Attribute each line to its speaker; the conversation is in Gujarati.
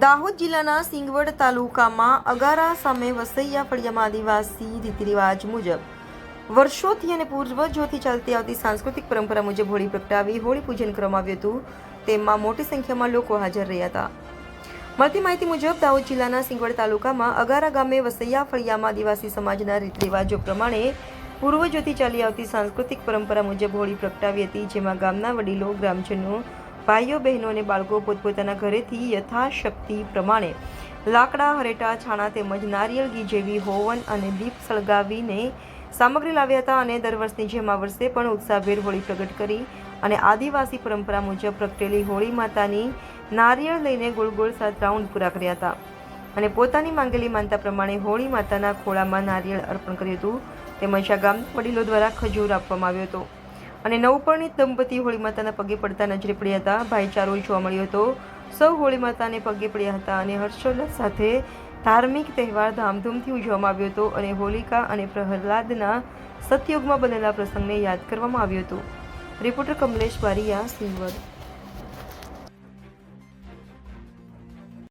Speaker 1: દાહોદ જિલ્લાના સિંગવડ તાલુકામાં અગારા સામે વસૈયા ફળિયામાં આદિવાસી રીતિરિવાજ મુજબ. વર્ષોથી અને પૂર્વજોથી ચાલતી આવતી સાંસ્કૃતિક પરંપરા મુજબ હોળી પ્રગટાવી, હોળી પૂજન કરવામાં આવ્યું હતું. તેમાં મોટી સંખ્યામાં લોકો હાજર રહ્યા હતા. મળતી માહિતી મુજબ, દાહોદ જિલ્લાના સિંગવડ તાલુકામાં અગારા ગામે વસૈયા ફળિયામાં આદિવાસી સમાજના રીતરિવાજો પ્રમાણે પૂર્વજોથી ચાલી આવતી સાંસ્કૃતિક પરંપરા મુજબ હોળી પ્રગટાવી હતી, જેમાં ગામના વડીલો, ગ્રામજનો ભાઈઓ બહેનો અને બાળકો પોતપોતાના ઘરેથી યથાશક્તિ પ્રમાણે લાકડા, હરેટા, છાણા તેમજ નારિયેળ ઘી જેવી હોવન અને દીપ સળગાવીને સામગ્રી લાવ્યા હતા અને દર વર્ષની જેમ આ વર્ષે પણ ઉત્સાહભેર હોળી પ્રગટ કરી અને આદિવાસી પરંપરા મુજબ પ્રગટેલી હોળી માતાની નારિયેળ લઈને ગોળ ગોળ સાત રાઉન્ડ પૂરા કર્યા હતા. અને પોતાની માંગેલી માનતા પ્રમાણે હોળી માતાના ખોળામાં નારિયેળ અર્પણ કર્યું હતું. તેમજ આ ગામ વડીલો દ્વારા ખજૂર આપવામાં આવ્યો હતો. અને નવપરણિત દંપતી હોળી માતાના પગે પડતા નજરે પડ્યા હતા. ભાઈચારો જોવા મળ્યો હતો. સૌ હોળી માતાને પગે પડ્યા હતા અને હર્ષોલ્લાસ સાથે ધાર્મિક તહેવાર ધામધૂમથી ઉજવવામાં આવ્યો હતો અને હોલિકા અને પ્રહલાદના સતયુગમાં બનેલા પ્રસંગને યાદ કરવામાં આવ્યો હતો. રિપોર્ટર કમલેશ બારિયા સિંગવડ